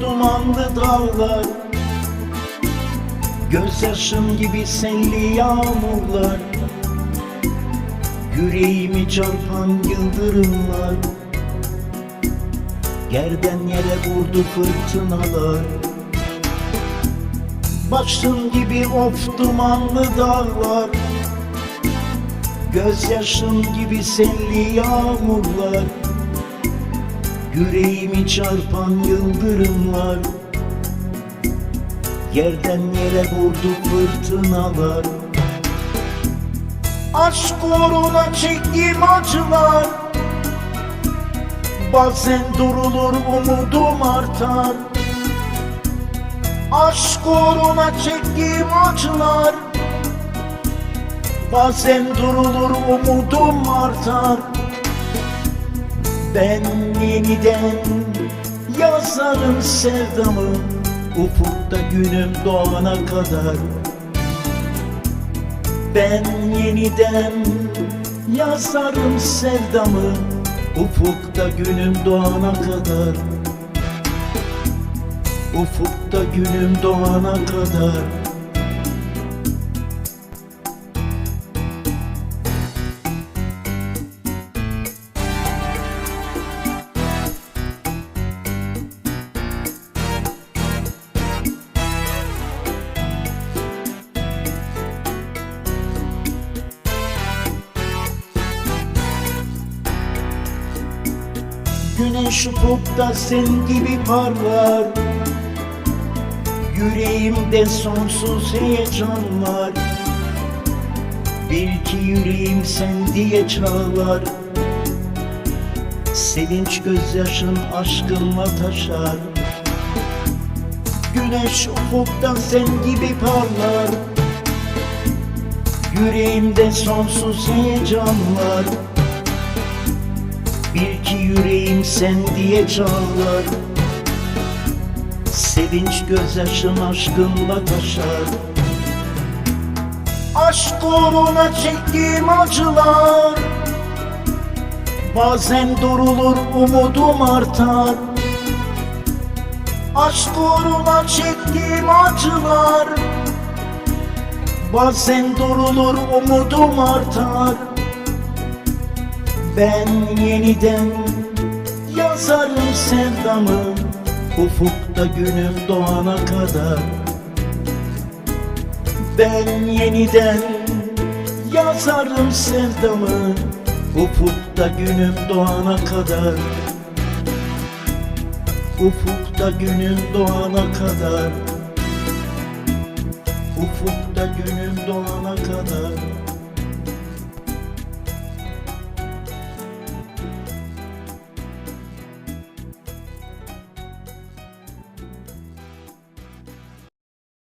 dumanlı dağlar. Gözyaşım gibi selli yağmurlar. Yüreğimi çarpan yıldırımlar. Yerden yere vurdu fırtınalar. Başım gibi of dumanlı dağlar. Gözyaşım gibi selli yağmurlar Yüreğimi çarpan yıldırımlar Yerden yere vurdu fırtınalar. Aşk uğruna çektiğim acılar. Bazen durulur umudum artar. Aşk uğruna çektiğim acılar. Bazen durulur umudum artar Ben yeniden yazarım sevdamı Ufukta günüm doğana kadar. Ben yeniden yazarım sevdamı Ufukta günüm doğana kadar. Ufukta günüm doğana kadar Güneş ufukta sen gibi parlar. Yüreğimde sonsuz heyecan var. Bil ki yüreğim sen diye çağlar. Sevinç gözyaşın aşkınla taşar. Güneş ufukta sen gibi parlar. Yüreğimde sonsuz heyecan var Bil ki yüreğim sen diye çağlar Sevinç gözyaşın aşkınla taşar. Aşk uğruna çektiğim acılar. Bazen durulur umudum artar. Aşk uğruna çektiğim acılar. Bazen durulur umudum artar ben yeniden yazarım sevdamı. Ufukta günüm doğana kadar. Ben yeniden yazarım sevdamı. Ufukta günüm doğana kadar. Ufukta günüm doğana kadar. Ufukta günüm doğana kadar